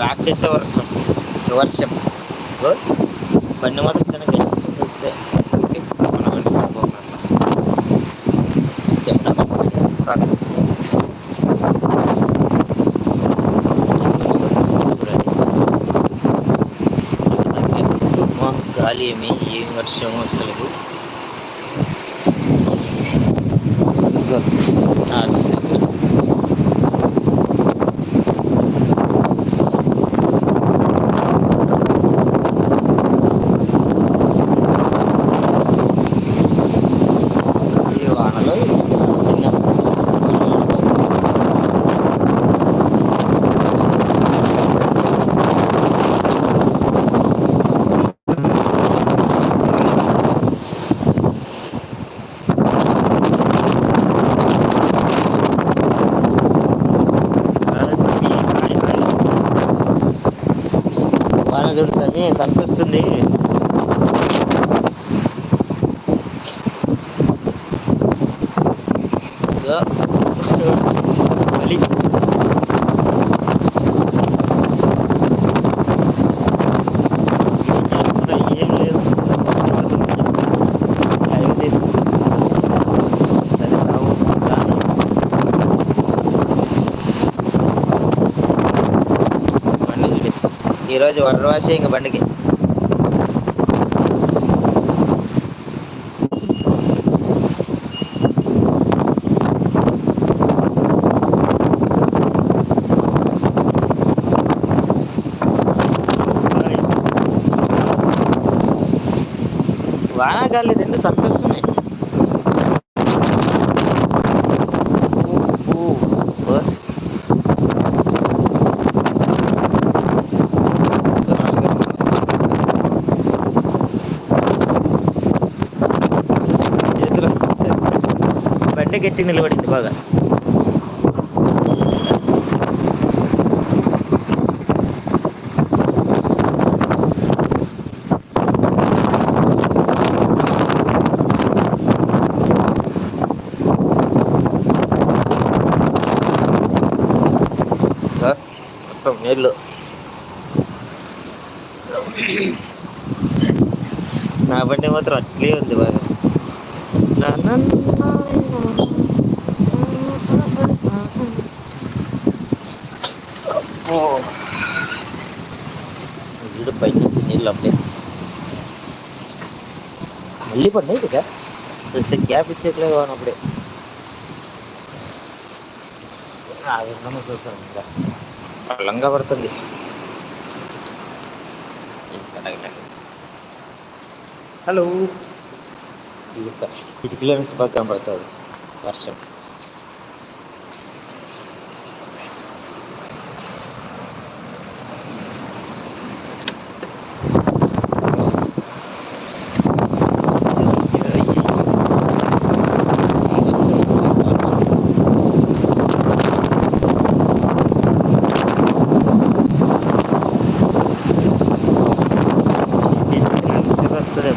రాక్షస వర్షం వర్షం ఓ, బండి మాత్రం చిన్న గెలిచిపోతే మన బండి పోకుండా. ఎప్పుడో సారీ. అమ్మా, గాలి ఏమి ఏం వర్షం అసలు ఆ, అనిపిస్తుంది. ఈ వానలో చిన్న వాన కనిపిస్తుంది స్వామి సంపిస్తుంది ఇదో, మళ్ళీ ఏం చేస్తున్నా? ఏం లేదు లైవ్ తీస్తున్నా. సరే సాగు రాను. బండి చూడు. ఈరోజు వరవాసి ఇంక బండికి. బండి గట్టి నిలబడింది బాగా సార్ మొత్తం నీళ్ళు నా బండి మాత్రం అట్లే ఉంది బాగా నా నా నా ఓ. వీడు పైకి నుంచి నీళ్ళు అప్పుడే అసలు గ్యాప్ ఇచ్చేట్లేదు వాడు అప్పుడే. ఆ విధంగా చూస్తాను ఇంకా. బలంగా పడుతుంది. హలో. చూస్తా. కిటికీలో నుంచి బాగా కనపడుతుంది. వర్షం వస్తుంది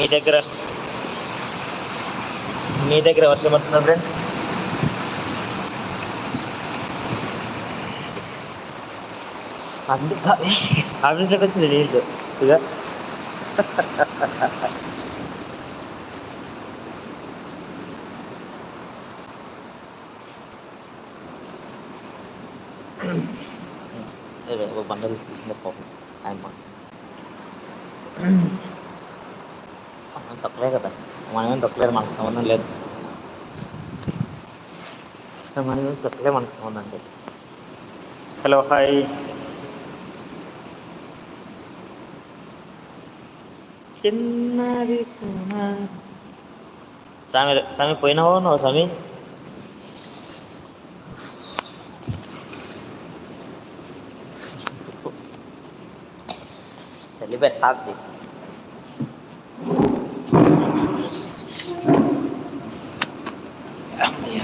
మీ దగ్గర మీ దగ్గర వర్షం పడుతుందా ఫ్రెండ్స్ అందుకు ఆఫీస్లోకి వచ్చింది నీళ్ళు. ఇక బండలు తీసిన పాపం. ఆయమ్మ. తక్కువే కదా మనమేం తక్కువలేదు మనకు సంబంధం లేదు మనమేం తక్కువే మనకు సంబంధం లేదు హలో హాయ్ చిన్నది కూన. స్వామి స్వామి పోయినావా నువ్వు స్వామి వెళ్ళిపోయి షాప్కి అమ్మయ్య.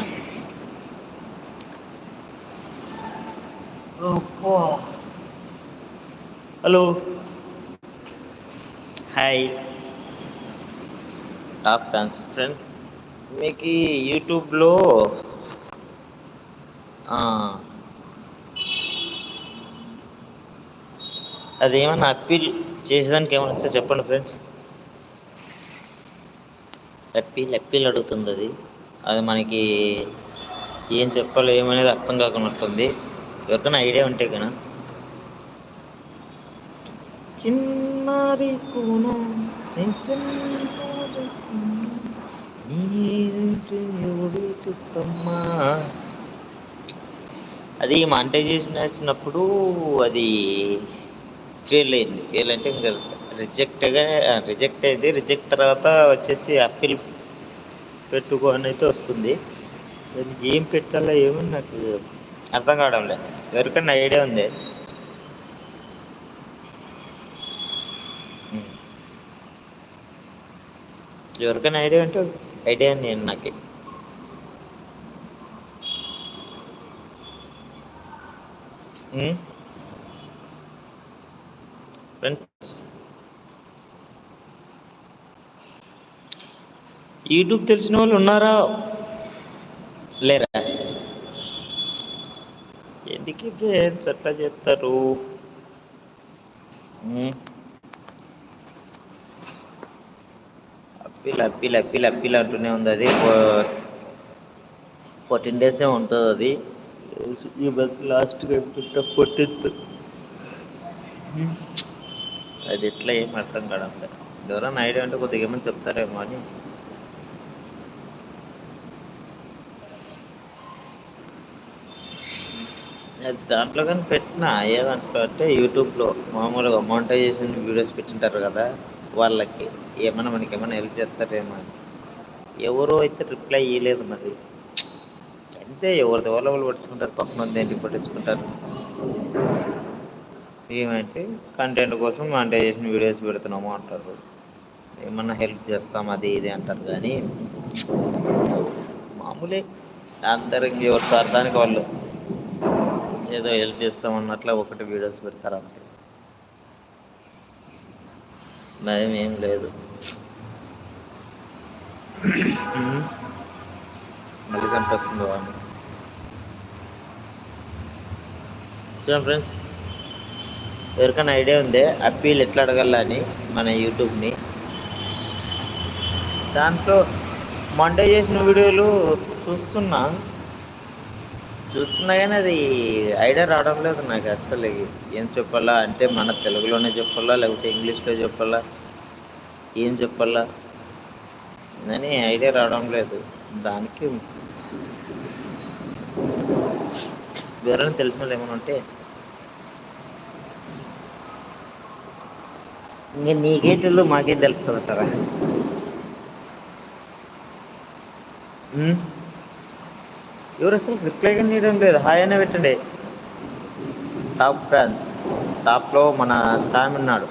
Hello hi top dance friends మీకు ఈ యూట్యూబ్లో అదేమన్నా అప్పీల్ చేసేదానికి ఏమైనా వచ్చా చెప్పండి ఫ్రెండ్స్. అప్పీల్ అప్పీల్ అడుగుతుంది అది. అది మనకి ఏం చెప్పాలో ఏమనేది అర్థం కాకున్నట్టుంది. ఎవరికైనా ఐడియా ఉంటే కదా చిన్నారి కూన చుట్టమ్మా అది మాంటైజేషన్ వచ్చినప్పుడు అది ఫెయిల్ అయింది. ఫెయిల్ అంటే ఇంకా రిజెక్ట్గా రిజెక్ట్ అయింది రిజెక్ట్ తర్వాత వచ్చేసి అప్పీల్ పెట్టుకో అని అయితే వస్తుంది. ఏం పెట్టాలో ఏమో నాకు అర్థం కావడం లేదు ఎవరికైనా ఐడియా ఉంది? ఎవరికైనా ఐడియా అంటే ఐడియా నేను నాకు. ఫ్రెండ్స్ యూట్యూబ్ తెలిసిన వాళ్ళు ఉన్నారా? లేరా? ఎందుకు ఫ్రెండ్స్ అట్లా చేస్తారు. అప్పీల్ అప్పీల్ అప్పీల్ అప్పీల్ అంటూనే ఉంది అది. ఫోర్టీన్ డేసే ఉంటుంది అది. ఈ బస్ లాస్ట్ ఫోర్టీన్త్ అది ఎట్లా ఏం అర్థం కావడం లేదు ఎవరైనా ఐడియా అంటే కొద్దిగా ఏమని చెప్తారేమో అని. దాంట్లో కానీ పెట్టినా ఏదంటే అంటే యూట్యూబ్లో మామూలుగా మోనిటైజేషన్ వీడియోస్ పెట్టింటారు కదా వాళ్ళకి ఏమైనా మనకి ఏమైనా హెల్ప్ చేస్తారేమో అని. ఎవరో అయితే రిప్లై ఇవ్వలేదు మరి. అంతే ఎవరిది వాళ్ళ వాళ్ళు పట్టించుకుంటారు పక్కన మంది ఏంటి పట్టించుకుంటారు. ఏమంటే కంటెంట్ కోసం మోనిటైజేషన్ వీడియోస్ పెడుతున్నాము అంటారు. ఏమన్నా హెల్ప్ చేస్తాం అది ఇది అంటారు కానీ మామూలే. అందరికి ఎవరి స్వార్థానికి వాళ్ళు. ఏదో హెల్ప్ చేస్తామన్నట్ల ఒకటి వీడియోస్ పెడతారు అంతే. భయం ఏం లేదు. మళ్ళీ చంపేస్తుంది వాడిని. చూడండి ఫ్రెండ్స్ ఎవరికైనా ఐడియా ఉందే అప్పీల్ ఎట్లా అడగాల అని మన యూట్యూబ్ని. దాంట్లో మండే చేసిన వీడియోలు చూస్తున్నా. చూస్తున్నా కానీ అది ఐడియా రావడం లేదు నాకు అస్సలు. ఏం చెప్పాలా? అంటే మన తెలుగులోనే చెప్పాలా? లేకపోతే ఇంగ్లీష్లో చెప్పాలా? ఏం చెప్పాలా? అని ఐడియా రావడం లేదు. దానికి ఎవరైనా తెలిసిన వాళ్ళు ఏమైనా ఉంటే. ఇంకా నీకే తెలియదు మాకేం తెలుస్తుంది అంటారా? ఎవరు అసలు రిప్లై కానీ చేయడం లేదు. హాయ్ అనే పెట్టండి. టాప్ ఫ్యాన్స్ టాప్లో మన శామ్ ఉన్నాడు.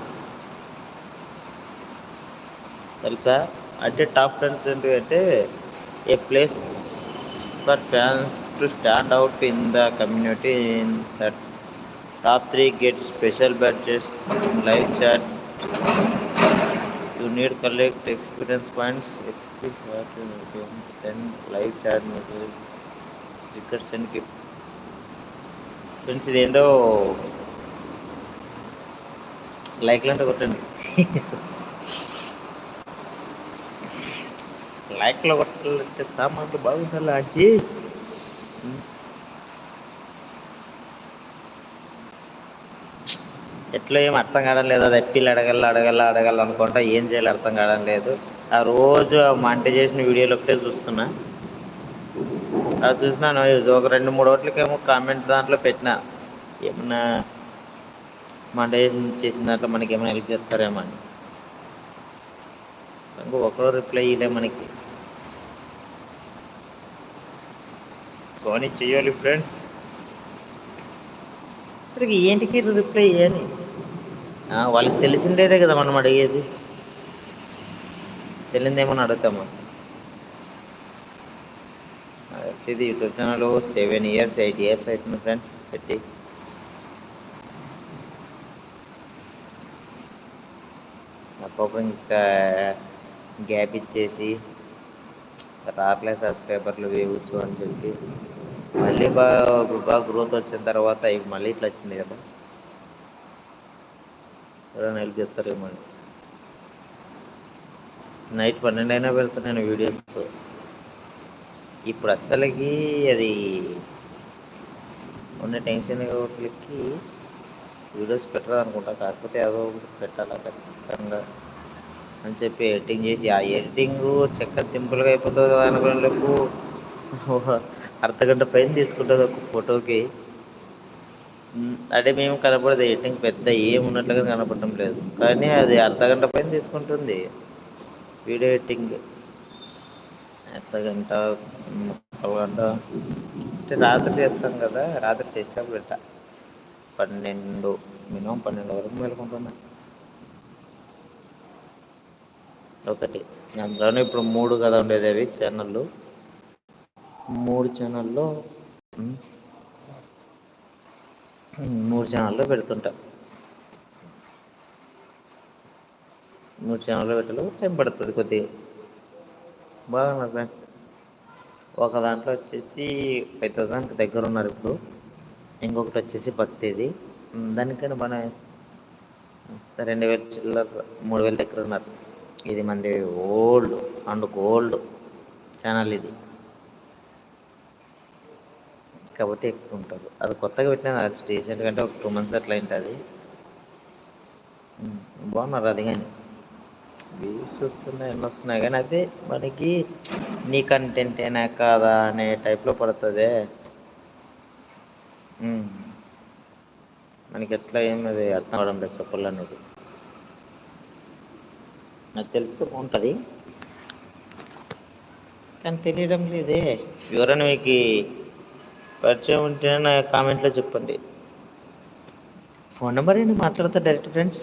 తెలుసా? అంటే టాప్ ఫ్యాన్స్ ఏంటి అంటే a place for fans to stand out in the community in that top three get special badges live chat you need collect experience points ten live chat message stickers and gift friends ఇదేందో లైక్లు అంటే కొట్టండి. లైక్లో కొట్టాలంటే సామాన్లు బాగుండాలి ఆకి ఎట్లా ఏం అర్థం కావడం లేదు అది ఎప్పిల్ అడగల అడగల అడగల అనుకుంటా ఏం చేయాలి అర్థం కావడం లేదు. ఆ రోజు మంట చేసిన వీడియోలు ఒకటే చూస్తున్నా. అది చూసినాను ఒక రెండు మూడు ఓట్లకేమో కామెంట్ దాంట్లో పెట్టిన. ఏమన్నా మంట చేసి చేసిన దాంట్లో మనకి ఏమైనా హెల్ప్ చేస్తారేమో అని. ఒకరో రిప్లై ఇదే మనకి. కానీ చెయ్యాలి ఫ్రెండ్స్ అసలు ఏంటికి రిప్లై ఇవ్వాలి ఆ, వాళ్ళకి తెలిసిండేదే కదా మనం అడిగేది. తెలియదేమని అడుగుతామా? ఇది వచ్చేది YouTube channel seven years eight years అవుతుంది ఫ్రెండ్స్ పెట్టి. పాపం ఇంకా గ్యాప్ ఇచ్చేసి రాట్లే సబ్స్క్రైబర్లు వ్యూస్ అని చెప్పి. మళ్ళీ బాగా బాగా గ్రోత్ వచ్చిన తర్వాత ఇవి మళ్ళీ ఇట్లా వచ్చింది కదా. ఎవరైనా హెల్ప్ చేస్తారేమో నైట్ పన్నెండు అయినా పెడుతున్నాను వీడియోస్ ఇప్పుడు అస్సలకి అది ఉన్న టెన్షన్ ఒకటికి వీడియోస్ పెట్టాలి అనుకుంటా కాకపోతే ఏదో ఒకటి పెట్టాలా ఖచ్చితంగా అని చెప్పి ఎడిటింగ్ చేసి ఆ ఎడిటింగ్ చక్కగా సింపుల్గా అయిపోతుంది కదా అనుకునే అర్ధగంట అర్ధ గంట పైన తీసుకుంటుంది ఒక ఫోటోకి. అంటే మేము కనపడదు ఎడిటింగ్ పెద్ద ఏం ఉన్నట్లుగా కనపడటం లేదు. కానీ అది అర్ధ గంట పైన తీసుకుంటుంది. వీడియో ఎడిటింగ్ అర్ధ గంట అంటే రాత్రి చేస్తాం కదా రాత్రి చేస్తే పెట్ట పన్నెండు మినిమం పన్నెండు వరకు మేలుకుంటున్నా ఒకటి. అందులోనే ఇప్పుడు మూడు కదా ఉండేది అవి ఛానళ్ళు. మూడు ఛానల్లో మూడు ఛానల్లో పెడుతుంటా. మూడు ఛానల్లో పెట్టాలి టైం పడుతుంది కొద్దిగా. బాగున్నారు ఫ్రెండ్స్. ఒక దాంట్లో వచ్చేసి ఫైవ్ థౌసండ్ దగ్గర ఉన్నారు ఇప్పుడు. ఇంకొకటి వచ్చేసి భక్తిది. ఉమ్, దానికన్నా మన రెండు వేల చిల్లర మూడు వేల దగ్గర ఉన్నారు. ఇది మంది ఓల్డ్ అండ్ గోల్డ్ ఛానల్ ఇది. కాబట్టి ఎక్కువ ఉంటారు అది కొత్తగా పెట్టిన రీసెంట్గా అంటే ఒక టూ మంత్స్ అట్లా ఉంటుంది బాగున్నారు అది కానీ. వ్యూస్ వస్తున్నాయి ఎన్ని వస్తున్నాయి. కానీ అదే మనకి నీ కంటెంట్ అయినా కాదా అనే టైప్లో పడుతుంది. మనకి ఎట్లా ఏమి అది అర్థం అవడం లేదు చెప్పాలనేది నాకు? తెలుసు ఉంటుంది. కానీ తెలియడం లేదే. ఎవరైనా మీకు పరిచయం ఉంటే నా కామెంట్లో చెప్పండి. ఫోన్ నెంబర్ ఏంటి మాట్లాడతా డైరెక్ట్ ఫ్రెండ్స్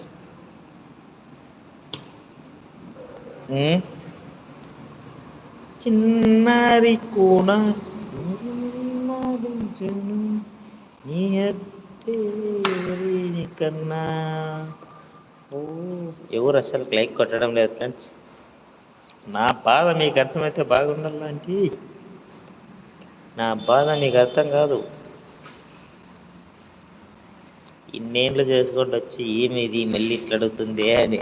చిన్నారి ఎత్తేరి కన్నా? ఓ ఎవరు అసలు లైక్ కొట్టడం లేదు ఫ్రెండ్స్. నా బాధ మీకు అర్థమైతే బాగుండాలంటే నా బాధ మీకు అర్థం కాదు. ఇన్నేళ్ళు చేసుకుంటూ వచ్చి ఏమి ఇది మళ్ళీ ఇట్లా అడుగుతుంది అని.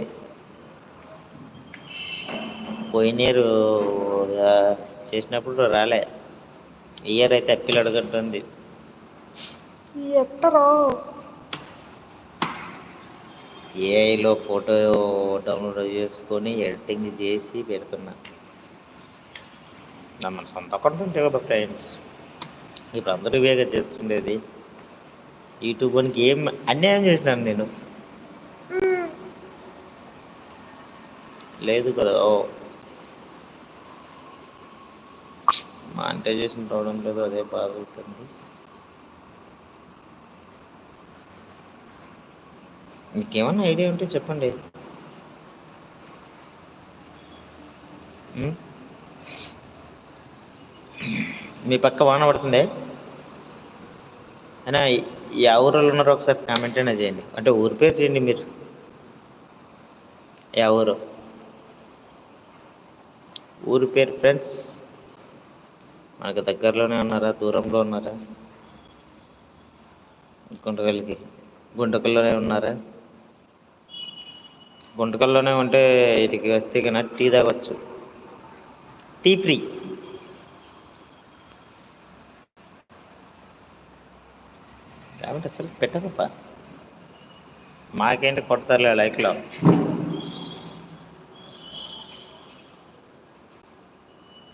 పోయినేరు చేసినప్పుడు రాలే. ఇయర్ అయితే అప్పిల్ అడుగుతుంది. ఎట్టరో? ఏఐలో ఫోటో డౌన్లోడ్ చేసుకొని ఎడిటింగ్ చేసి పెడుతున్నా. మన సొంత అకౌంట్ ఉంటే కదా ఫ్రెండ్స్. ఇప్పుడు అందరూ ఇవేగా చేస్తుండేది. యూట్యూబ్ అని ఏం అన్యాయం చేసినాను నేను. లేదు కదా ఓ మానిటైజేషన్ రావడం లేదు అదే బాధ అవుతుంది. మీకేమన్నా ఐడియా ఉంటే చెప్పండి. మీ పక్క వాన పడుతుంది? అయినా ఏ ఊరిలో ఉన్నారో ఒకసారి కామెంట్ అయినా చేయండి. అంటే ఊరి పేరు చేయండి మీరు. ఏ ఊరు. ఊరి పేరు ఫ్రెండ్స్. మనకు దగ్గరలోనే ఉన్నారా? దూరంలో ఉన్నారా? గుంటకల్కి గుంటకల్లోనే ఉన్నారా? గుంటకల్లోనే ఉంటే ఇటుకి వస్తే కన్నా టీ తాగొచ్చు. Tea free. కాబట్టి అసలు పెట్టదప్ప మాకేంటి కొడతారులే లైక్లో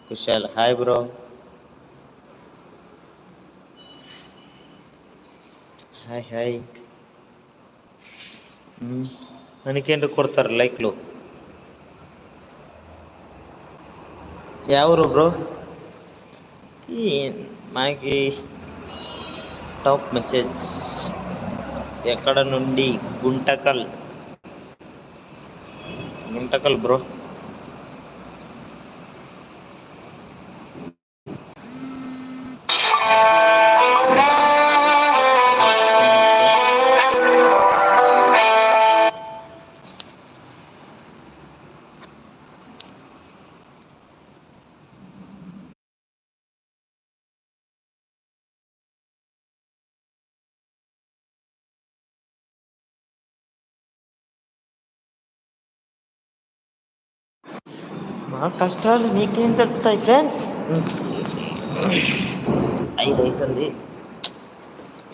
Kushal hi bro. Hi hi. మనకేంటి కొడతారు లైక్లు? ఎవరు బ్రో? ఈ మనకి టాప్ మెసేజ్. ఎక్కడ నుండి గుంటకల్? గుంటకల్ బ్రో. మా కష్టాలు నీకేం తెలుస్తాయి ఫ్రెండ్స్ ఐదు అవుతుంది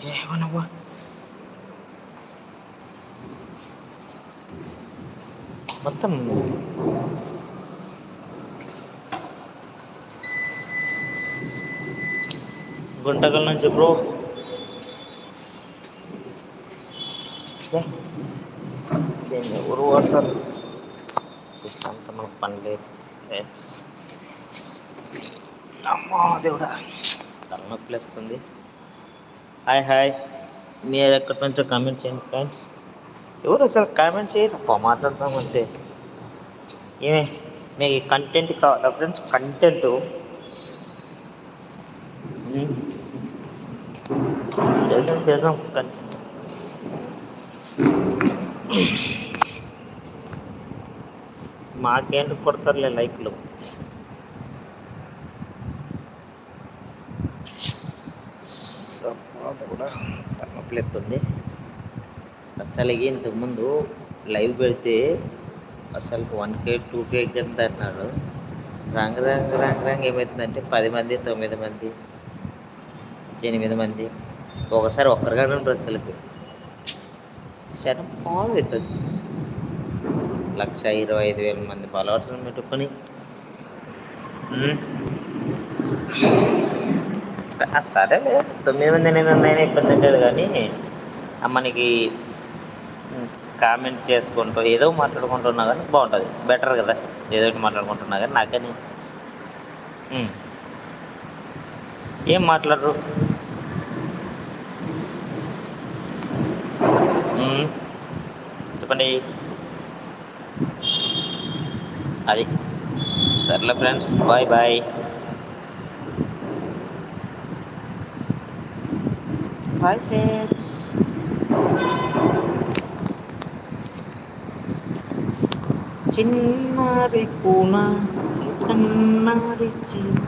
ఏమనవ్వా. మొత్తం గుంటకల్ నుంచి బ్రో. ఎవరు వాడతారు. అంత మనకు పని లేదు. అమ్మా దేవుడా. తలనొప్పి వస్తుంది హాయ్ హాయ్ మీరు ఎక్కడి నుంచో కామెంట్ చేయండి ఫ్రెండ్స్ ఎవరు అసలు కామెంట్ చేయరు? అబ్బా మాట్లాడతామంటే ఏమే మీకు కంటెంట్ కావాలా ఫ్రెండ్స్ కంటెంట్ చేద్దాం చేద్దాం. కంటెంట్ మాకేంటి కొడతారులే లైక్లు? సపోత కూడా తలనొప్పి ఎత్తుంది. అసలు ఇంతకుముందు లైవ్ పెడితే అసలు వన్ కే టూ కే కింద అన్నాడు రంగ రంగ రంగ రంగ ఏమవుతుందంటే పది మంది తొమ్మిది మంది ఎనిమిది మంది. ఒకసారి ఒక్కరుగానే ఉండరు అసలుకి. క్షణం పాలు అవుతుంది లక్ష ఇరవై ఐదు వేల మంది ఫాలోవర్స్ని పెట్టుకొని. సరేలే తొమ్మిది మంది ఎనిమిది మంది అయినా ఇబ్బంది లేదు కానీ మనకి కామెంట్ చేసుకుంటూ ఏదో మాట్లాడుకుంటున్నా కానీ బాగుంటుంది. బెటర్ కదా. ఏదో ఒకటి మాట్లాడుకుంటున్నా కానీ నాకని ఏం మాట్లాడరు? చెప్పండి. అది. సర్లే friends bye bye. Bye friends. చిన్నారి కూన కన్నారి చిన్న